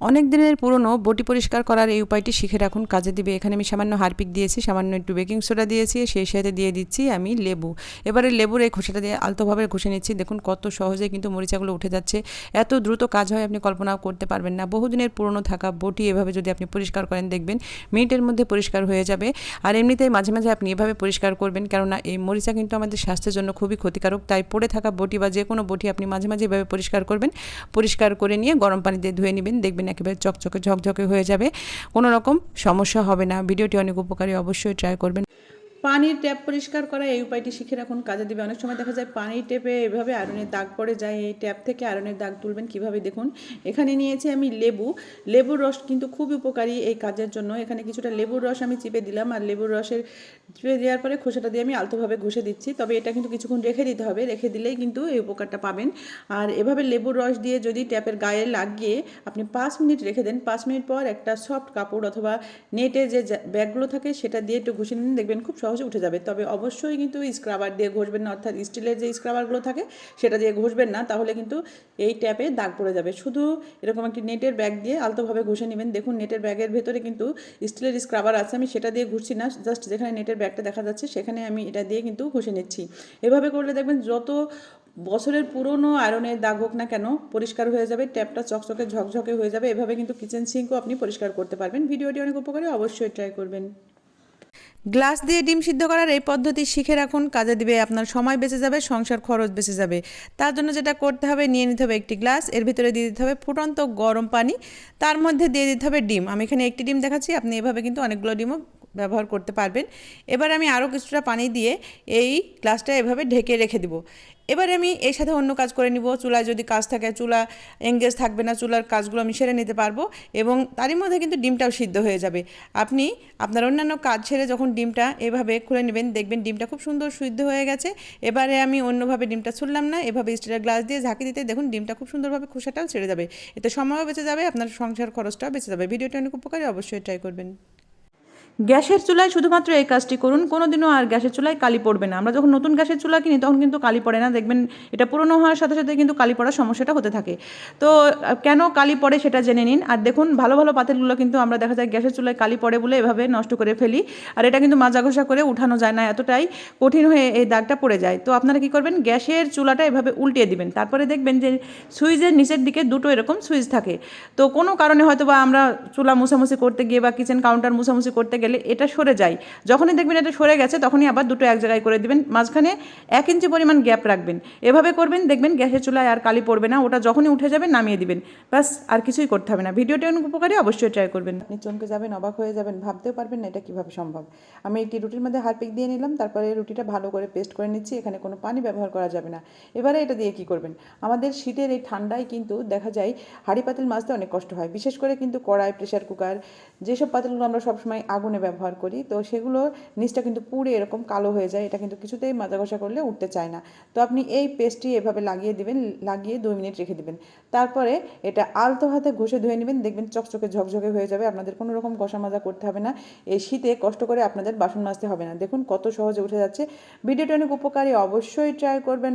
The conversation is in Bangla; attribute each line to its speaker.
Speaker 1: অনেক দিনের পুরনো বটি পরিষ্কার করার এই উপায়টি শিখে রাখুন। কাজে দিবে। এখানে আমি সামান্য হারপিক দিয়েছি, সামান্য একটু বেকিং সোডা দিয়েছি, সেই সাথে দিয়ে দিচ্ছি আমি লেবু। এবারে লেবুর এই খোসাটা দিয়ে আলতোভাবে ঘষে নিচ্ছি। দেখুন কত সহজে কিন্তু মরিচাগুলো উঠে যাচ্ছে। এত দ্রুত কাজ হয় আপনি কল্পনাও করতে পারবেন না। বহুদিনের পুরনো থাকা বটি এভাবে যদি আপনি পরিষ্কার করেন, দেখবেন মিনিটের মধ্যে পরিষ্কার হয়ে যাবে। আর এমনিতেই মাঝে মাঝে আপনি এভাবে পরিষ্কার করবেন, কেননা এই মরিচা কিন্তু আমাদের স্বাস্থ্যের জন্য খুবই ক্ষতিকারক। তাই পড়ে থাকা বটি বা যে কোনো বটি আপনি মাঝে মাঝে এভাবে পরিষ্কার করবেন। পরিষ্কার করে নিয়ে গরম পানিতে ধুয়ে নেবেন। দেখবেন একেবারে চকচকে ঝকঝকে হয়ে যাবে। কোনো রকম সমস্যা হবে না। ভিডিওটি অনেক উপকারী, অবশ্যই ট্রাই করবেন। পানির ট্যাপ পরিষ্কার করা, এই উপায়টি শিখে রাখুন। কাজে দিবে। অনেক সময় দেখা যায় পানির ট্যাপে এভাবে আয়রনের দাগ পড়ে যায়। এই ট্যাপ থেকে আয়রনের দাগ তুলবেন কীভাবে দেখুন। এখানে নিয়েছি আমি লেবু। লেবুর রস কিন্তু খুব উপকারী এই কাজের জন্য। এখানে কিছুটা লেবুর রস আমি চিপে দিলাম আর লেবুর রসের চিপে দেওয়ার পরে খোসাটা দিয়ে আমি আলতোভাবে ঘষে দিচ্ছি। তবে এটা কিন্তু কিছুক্ষণ রেখে দিতে হবে। রেখে দিলেই কিন্তু এই উপকারটা পাবেন। আর এভাবে লেবুর রস দিয়ে যদি ট্যাপের গায়ে লাগিয়ে আপনি পাঁচ মিনিট রেখে দেন, পাঁচ মিনিট পর একটা সফট কাপড় অথবা নেটে যে ব্যাগগুলো থাকে সেটা দিয়ে একটু ঘষে নিন। দেখবেন খুব সহজে উঠে যাবে। তবে অবশ্যই কিন্তু স্ক্রাবার দিয়ে ঘষবেন না, অর্থাৎ স্টিলের যে স্ক্রাবারগুলো থাকে, সেটা দিয়ে ঘষবেন না, তাহলে কিন্তু এই ট্যাপে দাগ পড়ে যাবে। শুধু এরকম একটি নেটের ব্যাগ দিয়ে আলতোভাবে ঘষে নেবেন। দেখুন, নেটের ব্যাগের ভেতরে কিন্তু স্টিলের স্ক্রাবার আছে, আমি সেটা দিয়ে ঘুরছি না জাস্ট যেখানে নেটের ব্যাগটা দেখা যাচ্ছে, সেখানে আমি এটা দিয়ে কিন্তু ঘষে নিচ্ছি। এভাবে করলে দেখবেন যত বছরের পুরনো আয়রনের দাগ হোক না কেন, পরিষ্কার হয়ে যাবে ট্যাপটা চকচকে, ঝকঝকে হয়ে যাবে। এভাবে কিন্তু কিচেন সিঙ্কও আপনি পরিষ্কার করতে পারবেন। ভিডিওটি অনেক উপকারী, অবশ্যই ট্রাই করবেন। গ্লাস দিয়ে ডিম সিদ্ধ করার এই পদ্ধতি শিখে রাখুন। কাজে দিবে আপনার সময় বেঁচে যাবে, সংসার খরচ বেঁচে যাবে। তার জন্য যেটা করতে হবে, নিয়ে নিতে হবে একটি গ্লাস। এর ভিতরে দিয়ে দিতে হবে ফুটন্ত গরম পানি। তার মধ্যে দিয়ে দিতে হবে ডিম। আমি এখানে একটি ডিম দেখাচ্ছি। আপনি এভাবে কিন্তু অনেকগুলো ডিমও ব্যবহার করতে পারবেন। এবার আমি আরও কিছুটা পানি দিয়ে এই গ্লাসটা এভাবে ঢেকে রেখে দিব। এবার আমি এর সাথে অন্য কাজ করে নিব। চুলায় যদি কাজ থাকে, চুলা এঙ্গেজ থাকবে না, চুলার কাজগুলো আমি সেরে নিতে পারব এবং তারই মধ্যে কিন্তু ডিমটাও সিদ্ধ হয়ে যাবে। আপনি আপনার অন্যান্য কাজ ছেড়ে যখন ডিমটা এভাবে খুলে নেবেন, দেখবেন ডিমটা খুব সুন্দর সিদ্ধ হয়ে গেছে। এবারে আমি অন্যভাবে ডিমটা ছুললাম না, এভাবে স্টিলের গ্লাস দিয়ে ঝাঁকি দিতে দেখুন ডিমটা খুব সুন্দরভাবে খোসাটাও ছেড়ে যাবে। এতে সময়ও বেঁচে যাবে, আপনার সংসার খরচটাও বেঁচে যাবে। ভিডিওটা অনেক উপকারী, অবশ্যই ট্রাই করবেন। গ্যাসের চুলায় শুধুমাত্র এই কাজটি করুন কোনো দিনও আর গ্যাসের চুলায় কালি পড়বে না। আমরা যখন নতুন গ্যাসের চুলা কিনি, তখন কিন্তু কালি পড়ে না। দেখবেন এটা পুরনো হওয়ার সাথে সাথে কিন্তু কালি পড়ার সমস্যাটা হতে থাকে। তো কেন কালি পড়ে সেটা জেনে নিন। আর দেখুন, ভালো ভালো পাতিলগুলো কিন্তু আমরা দেখা যায় গ্যাসের চুলায় কালি পড়ে বলে এভাবে নষ্ট করে ফেলি। আর এটা কিন্তু মাজা ঘষা করে উঠানো যায় না, এতটাই কঠিন হয়ে এই দাগটা পড়ে যায়। তো আপনারা কি করবেন? গ্যাসের চুলাটা এভাবে উল্টিয়ে দিবেন। তারপরে দেখবেন যে সুইচের নিচের দিকে দুটো এরকম সুইচ থাকে। তো কোনো কারণে হয়তো বা আমরা চুলা মুছামুছি করতে গিয়ে বা কিচেন কাউন্টার মুছামুছি করতে গেলে এটা সরে যায়। যখনই দেখবেন এটা সরে গেছে, তখনই আবার দুটো এক জায়গায় করে দিবেন। মাঝখানে এক ইঞ্চি পরিমাণ গ্যাপ রাখবেন। এভাবে করবেন, দেখবেন গ্যাসের চুলায় আর কালি পড়বে না, ওটা যখনই উঠে যাবে নামিয়ে দিবেন। ব্যাস, আর কিছুই করতে হবে না। ভিডিওটা অনেক উপকারী অবশ্যই ট্রাই করবেন। আপনি চমকে যাবেন, অবাক হয়ে যাবেন, ভাবতেও পারবেন না এটা কীভাবে সম্ভব। আমি একটি রুটির মধ্যে হারপিক দিয়ে নিলাম, তারপরে রুটিটা ভালো করে পেস্ট করে নিচ্ছি, এখানে কোনো পানি ব্যবহার করা যাবে না। এবারে এটা দিয়ে কি করবেন? আমাদের শীতের এই ঠান্ডায় কিন্তু দেখা যায়, হাঁড়ি পাতিল মাজতে অনেক কষ্ট হয়। বিশেষ করে কিন্তু কড়াই প্রেশার কুকার যেসব পাতিলগুলো আমরা সবসময় আগুনে ব্যবহার করি। তো সেগুলো নিচটা কিন্তু পুড়ে এরকম কালো হয়ে যায়, এটা কিন্তু কিছুতেই মাজা ঘষা করলে উঠতে চায় না। তো আপনি এই পেস্টটি এভাবে লাগিয়ে দিবেন, লাগিয়ে দুই মিনিট রেখে দিবেন। তারপরে এটা আলতো হাতে ঘষে ধুয়ে নেবেন, দেখবেন চকচকে ঝকঝকে হয়ে যাবে, আপনাদের কোনো রকম ঘষা মাজা করতে হবে না। এই শীতে কষ্ট করে আপনাদের বাসন মাজতে হবে না। দেখুন কত সহজে উঠে যাচ্ছে। ভিডিওটা অনেক উপকারী, অবশ্যই ট্রাই করবেন।